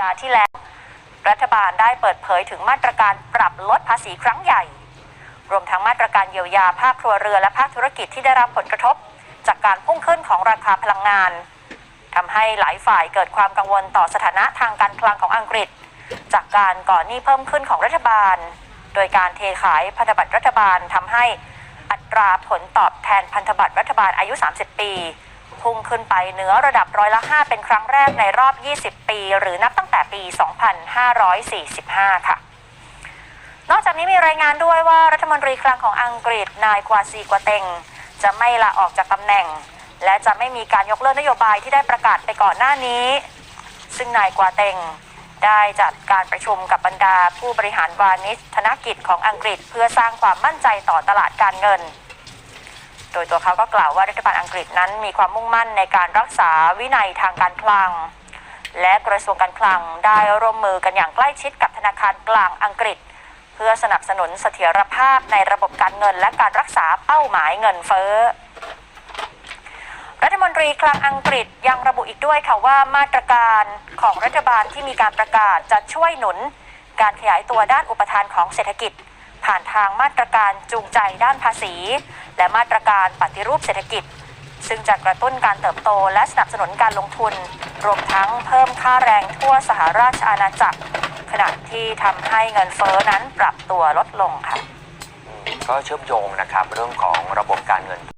ดาห์ที่แล้ว รัฐบาลได้เปิดเผยถึงมาตรการปรับลดภาษีครั้งใหญ่ รวมทั้งมาตรการเยียวยาภาคครัวเรือนและภาคธุรกิจที่ได้รับผลกระทบ จากการพุ่งขึ้นของราคาพลังงานทำให้หลายฝ่ายเกิดความกังวลต่อสถานะทางการคลังของอังกฤษ จากการก่อนหนี้เพิ่มขึ้นของรัฐบาล โดยการเทขายพันธบัตรรัฐบาลทำให้อัตราผลตอบแทนพันธบัตรรัฐบาลอายุ 30 ปี พุ่งขึ้นไปเหนือระดับร้อยละ 5 เป็นครั้งแรกในรอบ 20 ปี หรือนับตั้ง ปี 2545 ค่ะ นอกจากนี้มีรายงานด้วยว่ารัฐมนตรีคลังของอังกฤษนายควาซีกัวเตงจะไม่ลาออกจากตำแหน่ง และจะไม่มีการยกเลิกนโยบายที่ได้ประกาศไปก่อนหน้านี้ ซึ่งนายกัวเตงได้จัดการประชุมกับบรรดาผู้บริหารวานิชธนกิจของอังกฤษ เพื่อสร้างความมั่นใจต่อตลาดการเงิน โดยตัวเขาก็กล่าวว่ารัฐบาลอังกฤษนั้นมีความมุ่งมั่นในการรักษาวินัยทางการคลัง และกระทรวงการคลังได้ร่วมมือกันอย่างใกล้ชิดกับธนาคารกลางอังกฤษ เพื่อสนับสนุนเสถียรภาพในระบบการเงินและการรักษาเป้าหมายเงินเฟ้อรัฐมนตรีคลังอังกฤษยังระบุอีกด้วยค่ะว่ามาตรการของรัฐบาลที่มีการประกาศจะช่วยหนุน การขยายตัวด้านอุปทานของเศรษฐกิจ ผ่านทางมาตรการจูงใจด้านภาษี และมาตรการปฏิรูปเศรษฐกิจ ซึ่งจะกระตุ้นการเติบโตและสนับสนุนการลงทุน รวมทั้งเพิ่มค่าแรงทั่วสหราชอาณาจักร ขณะที่ทำให้เงินเฟ้อนั้นปรับตัวลดลงค่ะ ก็เชื่อมโยงนะครับเรื่องของระบบการเงิน